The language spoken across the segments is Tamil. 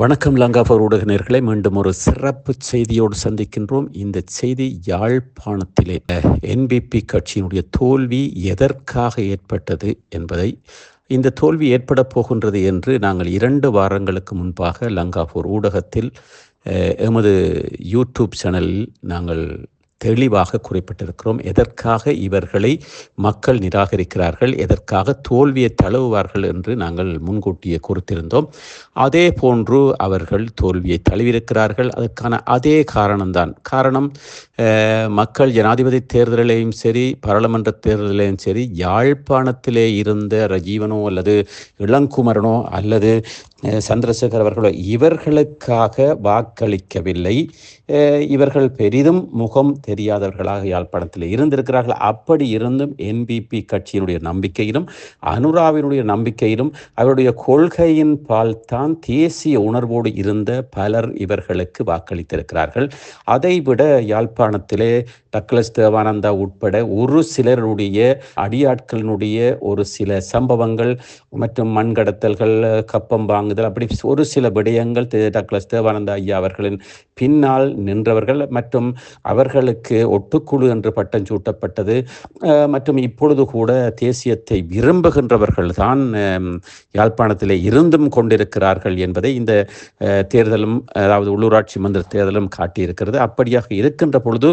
வணக்கம் லங்காபூர் ஊடக நேர்களை மீண்டும் ஒரு சிறப்பு செய்தியோடு சந்திக்கின்றோம். இந்த செய்தி யாழ்ப்பாணத்திலே என்பிபி கட்சியினுடைய தோல்வி எதற்காக ஏற்பட்டது என்பதை இந்த தோல்வி ஏற்பட போகின்றது என்று நாங்கள் இரண்டு வாரங்களுக்கு முன்பாக லங்காபூர் ஊடகத்தில் எமது யூடியூப் சேனலில் நாங்கள் தெளிவாக குறிப்பிட்டிருக்கிறோம். எதற்காக இவர்களை மக்கள் நிராகரிக்கிறார்கள்? எதற்காக தோல்வியை தழுவுவார்கள் என்று நாங்கள் முன்கூட்டியே குறித்திருந்தோம் அதே போன்று அவர்கள் தோல்வியை தழுவியிருக்கிறார்கள். அதற்கான அதே காரணம்தான். காரணம் மக்கள் ஜனாதிபதி தேர்தலிலையும் சரி பாராளுமன்ற தேர்தலிலையும் சரி யாழ்ப்பாணத்திலே இருந்த ரஜீவனோ அல்லது இளங்குமரனோ அல்லது சந்திரசேகர் அவர்களோ இவர்களுக்காக வாக்களிக்கவில்லை. இவர்கள் பெரிதும் முகம் தெரியாதவர்களாக யாழ்ப்பாணத்தில் இருந்திருக்கிறார்கள். அப்படி இருந்தும் என்பிபி கட்சியினுடைய நம்பிக்கையிலும் அனுராவினுடைய நம்பிக்கையிலும் அவருடைய கொள்கையின் பால் தான் தேசிய உணர்வோடு இருந்த பலர் இவர்களுக்கு வாக்களித்திருக்கிறார்கள். அதைவிட யாழ்ப்பாணத்திலே டக்ளஸ் தேவானந்தா உட்பட ஒரு சிலருடைய அடியாட்களினுடைய ஒரு சில சம்பவங்கள் மற்றும் மண்கடத்தல்கள் கப்பம் கப்பம் வாங்குதல் அப்படி ஒரு சில விடயங்கள் டாக்டர் டக்ளஸ் தேவானந்தா ஐயா அவர்களின் பின்னால் நின்றவர்கள் மற்றும் அவர்களுக்கு ஒட்டுக்குழு என்று பட்டம் சூட்டப்பட்டது. மற்றும் இப்பொழுது கூட தேசியத்தை விரும்புகின்றவர்கள் தான் யாழ்ப்பாணத்திலே இருந்தும் கொண்டிருக்கிறார்கள் என்பதை இந்த தேர்தலும் அதாவது உள்ளூராட்சி மன்ற தேர்தலும் காட்டியிருக்கிறது. அப்படியாக இருக்கின்ற பொழுது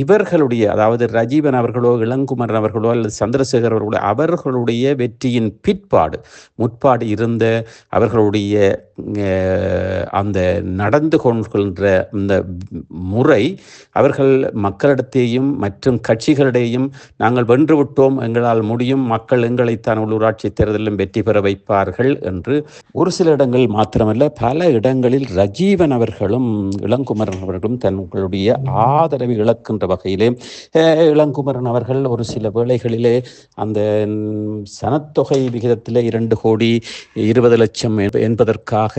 இவர்களுடைய அதாவது ரஜீவன் அவர்களோ இளங்குமரன் அவர்களோ அல்லது சந்திரசேகர் அவர்களோ அவர்களுடைய வெற்றியின் பிற்பாடு முற்பாடு இருந்த அவர்களுடைய அந்த நடந்து கொள்கின்ற இந்த முறை அவர்கள் மக்களிடத்தையும் மற்றும் கட்சிகளிடையும் நாங்கள் வென்று விட்டோம் எங்களால் முடியும் மக்கள் எங்களைத்தான் உள்ளூராட்சி தேர்தலிலும் வெற்றி பெற வைப்பார்கள் என்று ஒரு சில இடங்களில் மாத்திரமல்ல பல இடங்களில் ரஜீவன் அவர்களும் இளங்குமரன் அவர்களும் தங்களுடைய ஆதரவை இழக்கின்ற வகையிலே இளங்குமரன் அவர்கள் ஒரு சில வேளைகளிலே அந்த சனத்தொகை விகிதத்திலே இரண்டு கோடி இருபது லட்சம் லட்சம் என்பதற்காக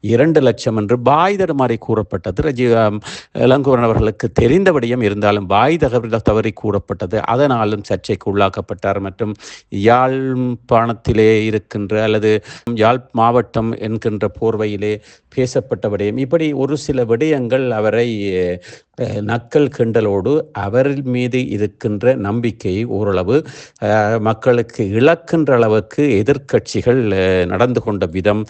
இரண்டு லட்சம் என்று பாய் தருமாறி கூறப்பட்டது. ரஜி ஆம், அவர்களுக்கு தெரிந்தபடியும் இருந்தாலும் பாய் தகவல் தவறி கூறப்பட்டது. அதனாலும் சர்ச்சைக்கு உள்ளாக்கப்பட்டார். மற்றும் யாழ்ப்பாணத்திலே இருக்கின்ற அல்லது யாழ் மாவட்டம் என்கின்ற போர்வையிலே பேசப்பட்ட விடயம் இப்படி ஒரு சில விடயங்கள் அவரை நக்கல் கிண்டலோடு அவர் மீது இருக்கின்ற நம்பிக்கையை ஓரளவு மக்களுக்கு இழக்கின்ற அளவுக்கு எதிர்க்கட்சிகள் நடந்து கொண்ட விதம்.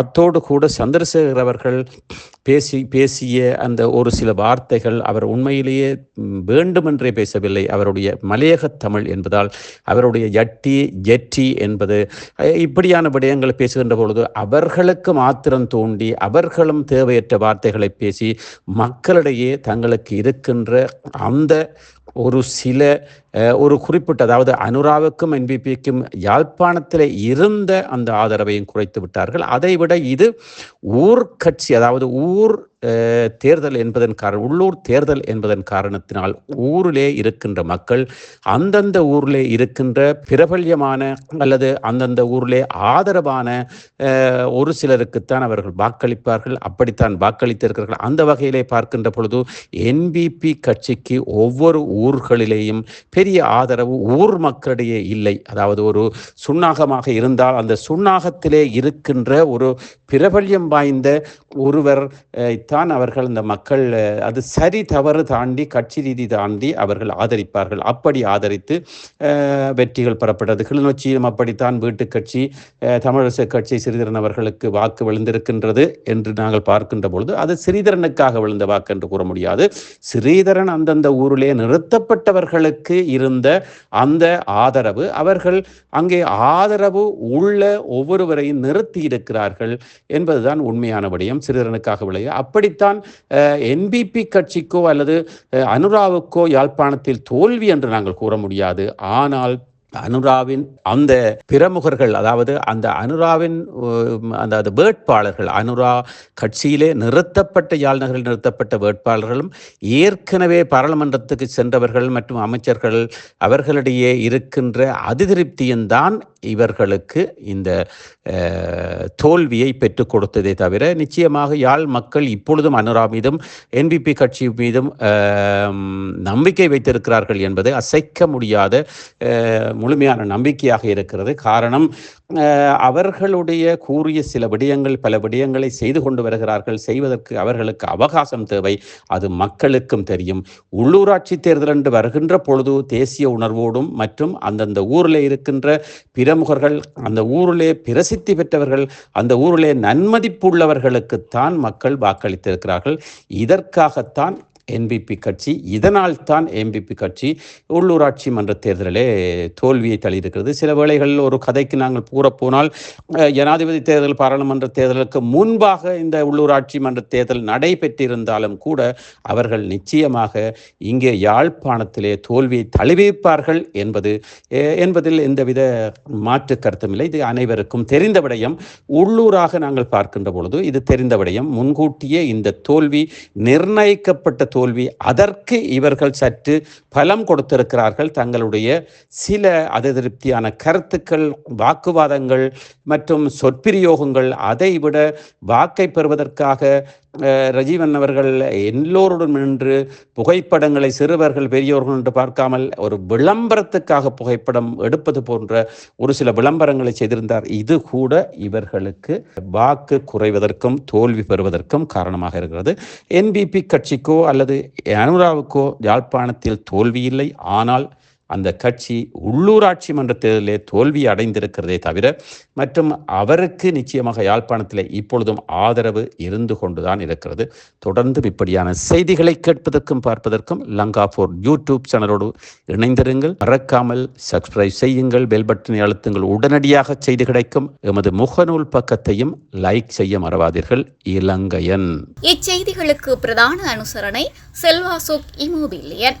அத்தோடு கூட சந்திரசேகர் அவர்கள் பேசி பேசிய அந்த ஒரு சில வார்த்தைகள் அவர் உண்மையிலேயே வேண்டுமென்றே பேசவில்லை. அவருடைய மலையக தமிழ் என்பதால் அவருடைய ஜட்டி ஜெட்டி என்பது இப்படியான விடயங்களை பேசுகின்ற பொழுது அவர்களுக்கு மாத்திரம் தூண்டி அவர்களும் தேவையற்ற வார்த்தைகளை பேசி மக்களிடையே தங்களுக்கு இருக்கின்ற அந்த ஒரு சில ஒரு குறிப்பிட்ட அதாவது அனுராவுக்கும் என்பிபிக்கும் யாழ்ப்பாணத்தில் இருந்த அந்த ஆதரவையும் குறைத்து விட்டார்கள். அதைவிட இது ஊர் கட்சி அதாவது ஊர் தேர்தல் என்பதன் காரணம் உள்ளூர் தேர்தல் என்பதன் காரணத்தினால் ஊரிலே இருக்கின்ற மக்கள் அந்தந்த ஊரிலே இருக்கின்ற பிரபல்யமான அல்லது அந்தந்த ஊரிலே ஆதரவான ஒரு சிலருக்குத்தான் அவர்கள் வாக்களிப்பார்கள். அப்படித்தான் வாக்களித்திருக்கிறார்கள். அந்த வகையிலே பார்க்கின்ற பொழுது என்பிபி கட்சிக்கு ஒவ்வொரு ஊர்களிலேயும் பெரிய ஆதரவு ஊர் மக்களிடையே இல்லை. அதாவது ஒரு சுண்ணாகமாக இருந்தால் அந்த சுண்ணாகத்திலே இருக்கின்ற ஒரு பிரபல்யம் வாய்ந்த ஒருவர் தான் அவர்கள் இந்த மக்கள் அது சரி தவறு தாண்டி கட்சி ரீதி தாண்டி அவர்கள் ஆதரிப்பார்கள். அப்படி ஆதரித்து வெற்றிகள் பெறப்பட்டது. கிளிநொச்சியிலும் அப்படித்தான் வீட்டு கட்சி தமிழரசு கட்சி சிறிதரன் அவர்களுக்கு வாக்கு விழுந்திருக்கின்றது என்று நாங்கள் பார்க்கின்ற பொழுது அது சிறிதரனுக்காக விழுந்த வாக்கு என்று கூற முடியாது. சிறீதரன் அந்தந்த ஊரிலே நிறுத்தப்பட்டவர்களுக்கு இருந்த அந்த ஆதரவு அவர்கள் அங்கே ஆதரவு உள்ள ஒவ்வொருவரையும் நிறுத்தி இருக்கிறார்கள் என்பதுதான் உண்மையான விடயம். சிறிதரனுக்காக விளைய அப்படித்தான் என்பிபி கட்சிக்கோ அல்லது அனுராவுக்கோ யாழ்ப்பாணத்தில் தோல்வி என்று நாங்கள் கூற முடியாது. ஆனால் அனுராவின் அந்த பிரமுகர்கள் அதாவது அந்த அனுராவின் அந்த அது வேட்பாளர்கள் அனுரா கட்சியிலே நிறுத்தப்பட்ட யாழ் நகரில் நிறுத்தப்பட்ட வேட்பாளர்களும் ஏற்கனவே பாராளுமன்றத்துக்கு சென்றவர்கள் மற்றும் அமைச்சர்கள் அவர்களிடையே இருக்கின்ற அதிதிருப்தியும்தான் இவர்களுக்கு இந்த தோல்வியை பெற்றுக் கொடுத்ததே தவிர நிச்சயமாக யாழ் மக்கள் இப்பொழுதும் அனுரா மீதும் என்பிபி கட்சி மீதும் நம்பிக்கை வைத்திருக்கிறார்கள் என்பது அசைக்க முடியாத முழுமையான நம்பிக்கையாக இருக்கிறது. காரணம் அவர்களுடைய கூறிய சில விடயங்கள் பல விடயங்களை செய்து கொண்டு வருகிறார்கள். செய்வதற்கு அவர்களுக்கு அவகாசம் தேவை. அது மக்களுக்கும் தெரியும். உள்ளூராட்சி தேர்தல் என்று வருகின்ற பொழுது தேசிய உணர்வோடும் மற்றும் அந்தந்த ஊரில் இருக்கின்ற பிரமுகர்கள் அந்த ஊரிலே பிரசித்தி பெற்றவர்கள் அந்த ஊரிலே நன்மதிப்புள்ளவர்களுக்குத்தான் மக்கள் வாக்களித்திருக்கிறார்கள். இதற்காகத்தான் என்பிபி கட்சி இதனால் தான் என்பிபி கட்சி உள்ளூராட்சி மன்ற தேர்தலிலே தோல்வியை தள்ளியிருக்கிறது சில வேளைகளில் ஒரு கதைக்கு நாங்கள் கூறப்போனால் ஜனாதிபதி தேர்தல் பாராளுமன்ற தேர்தலுக்கு முன்பாக இந்த உள்ளூராட்சி மன்ற தேர்தல் நடைபெற்றிருந்தாலும் கூட அவர்கள் நிச்சயமாக இங்கே யாழ்ப்பாணத்திலே தோல்வியை தழுவிப்பார்கள் என்பது என்பதில் எந்தவித மாற்று கருத்துமில்லை இது அனைவருக்கும் தெரிந்த விடயம். உள்ளூராக நாங்கள் பார்க்கின்ற பொழுது இது தெரிந்த விடயம். முன்கூட்டியே இந்த தோல்வி நிர்ணயிக்கப்பட்ட தோல்வி அதற்கு இவர்கள் சற்று பலம் கொடுத்திருக்கிறார்கள். தங்களுடைய சில அதிருப்தியான கருத்துக்கள் வாக்குவாதங்கள் மற்றும் சொற்பிரயோகங்கள் அதை விட வாக்கை பெறுவதற்காக ரஜீவன் அவர்கள் எல்லோருடன் நின்று புகைப்படங்களை சிறுவர்கள் பெரியோர்கள் என்று பார்க்காமல் ஒரு விளம்பரத்துக்காக புகைப்படம் எடுப்பது போன்ற ஒரு சில விளம்பரங்களை செய்திருந்தார். இது கூட இவர்களுக்கு வாக்கு குறைவதற்கும் தோல்வி பெறுவதற்கும் காரணமாக இருக்கிறது. என்பிபி கட்சிக்கோ அல்லது அனுராவுக்கோ யாழ்ப்பாணத்தில் தோல்வி இல்லை ஆனால் அந்த கட்சி உள்ளூராட்சி மன்ற தேர்தலிலே தோல்வி அடைந்திருக்கிறதே தவிர மற்றும் அவருக்கு நிச்சயமாக யாழ்ப்பாணத்தில் இப்பொழுதும் ஆதரவு இருந்து கொண்டுதான் இருக்கிறது. தொடர்ந்து இப்படியான செய்திகளை கேட்பதற்கும் பார்ப்பதற்கும் லங்கா ஃபோர் யூடியூப் சேனலோடு இணைந்திருங்கள். மறக்காமல் சப்ஸ்கிரைப் செய்யுங்கள் பெல் பட்டனை அழுத்துங்கள். உடனடியாக செய்தி கிடைக்கும் எமது முகநூல் பக்கத்தையும் லைக் செய்ய மறவாதீர்கள். இலங்கையன். இச்செய்திகளுக்கு பிரதான அனுசரணை செல்வாசோக் இமோபிலியன்.